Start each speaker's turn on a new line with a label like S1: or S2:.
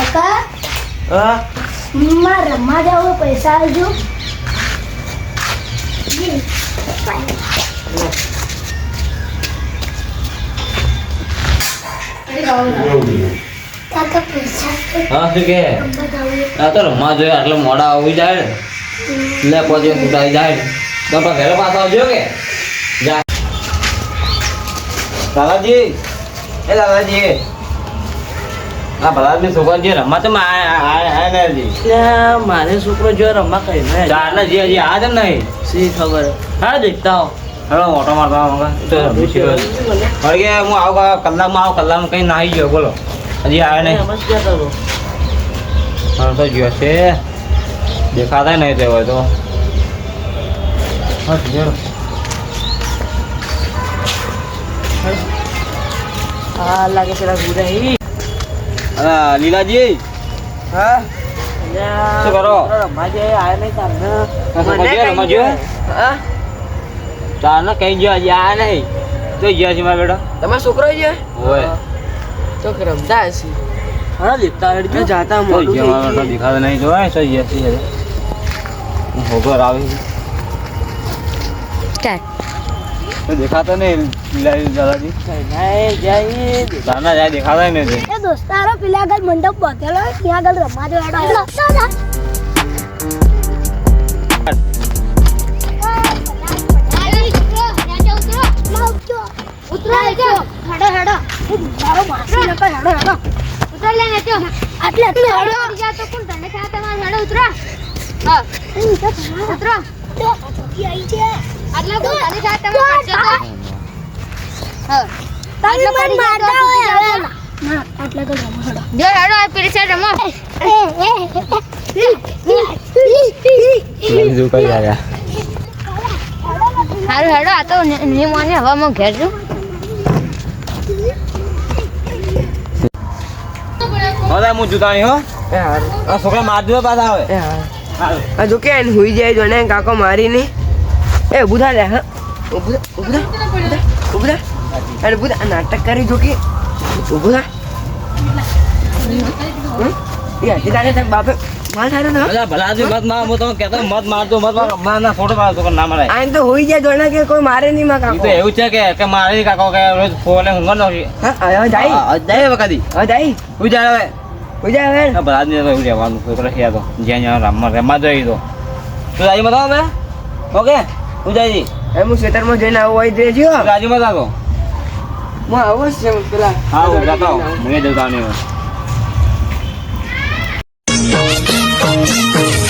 S1: કાકા
S2: હા.
S1: રમવા જાવ પૈસા આવજો કાકા પૈસા
S2: હા શું કે? આ તો રમવા જોઈએ આટલે મોડા આવી જાય. ને લે પછી સુટાઈ જાય. તો ઘરે પાછા આવજો કે? દાદાજી. એ દાદાજી. આ ભલાદની છોકરા જે રમવા તો
S3: મારે છોકરો જો રમવા કઈ ને
S2: ચાર ના જે હજી આ જ નહીં.
S3: સી ખબર? હા દેખતા હો
S2: હેલો મોટો મારતા મંગા તો રમશું હું આવું કલાકમાં આવું કલાકમાં કઈ નાહી ગયો બોલો. હજી આવે નહીં. હા તો ગયો છે. દેખાતા નહીં તે હોય તો. હા જોડો
S3: હા. લાગે છે ગુરાઈ
S2: અલા લીલાજી?
S3: હા?
S2: શું કરો?
S3: રમવા જાય આયા નહીં તમને
S2: ગયો?
S3: હા?
S2: ચાર ના કઈ ગયો હજી? આવ્યા નહીં. તો ગયા છે મારા બેટા
S3: તમારો છોકરો છે
S2: હોય.
S3: તો કે રમતા હશે. હા દેખતા હેડજો જાતા
S2: તો
S3: મોટું
S2: ગયા મારા દેખાતા નહીં જોવાય તો ગયા છે. હું હોગર આવી દેખાતો નહીં લીલાજી દાદાજી?
S3: જાય જાય.
S2: ના જાય દેખાતા નહીં
S1: દોસ્તારો પેલા આગળ મંડપ બાંધેલો ત્યાં આગળ રમવા ઉતરો હેડો હેડો. મારો માસી નકો હેડો હેડો. આટલે આટલે હેડો એ તો તમારા. તો ચોકી છે. તમે મને મારતા હોય હવે. ના આટલે તો રમો હેડો.
S2: બીજું કઈ આવ્યા
S4: હારું હડો આ તો નિમોને માને હવામાં ઘેર છું
S2: હવે હું. જુતા હો આ છોકરા મારજો પાછા આવે.
S3: આ જો કે હુઈ જાય જોને કાકો મારી નહીં. એ બુધા લે હા. ઉભું થા ઉભું થા ઉભું થા ઉભું થા. અરે બુધા નાટક કરી જો કે. ઉભું બાપે માર થારો ને
S2: અલા ભલા આદમી મત માર હું તમને કહેતો મત મારજો મત માર. માર ના ફોટો પાડો છોકરા ના મરાય
S3: આ તો હોઈ જાય જોને કે કોઈ મારે નહીં માં કાકો.
S2: તો એવું છે કે કે મારે ઈ કાકો કે રોજ ફોને ઊંઘ નો
S3: હા હવે જાય.
S2: જાય વખતી
S3: હવે જાય.
S2: હું જાય હવે.
S3: હોઈ જાય હવે.
S2: આ ભલા આદમી તો એવું રહેવાનું છોકરા છે તો જ્યાં જ્યાં રમવા રમવા જઈ તો. તું રાજી મત આવો ઓકે? હું જાય
S3: એ હું ખેતરમાં જઈને આવું હોય દેજો
S2: રાજી મત આવો?
S3: હું આવું જ છે પેલા.
S2: હા હું જતો હું જતા નહીં Música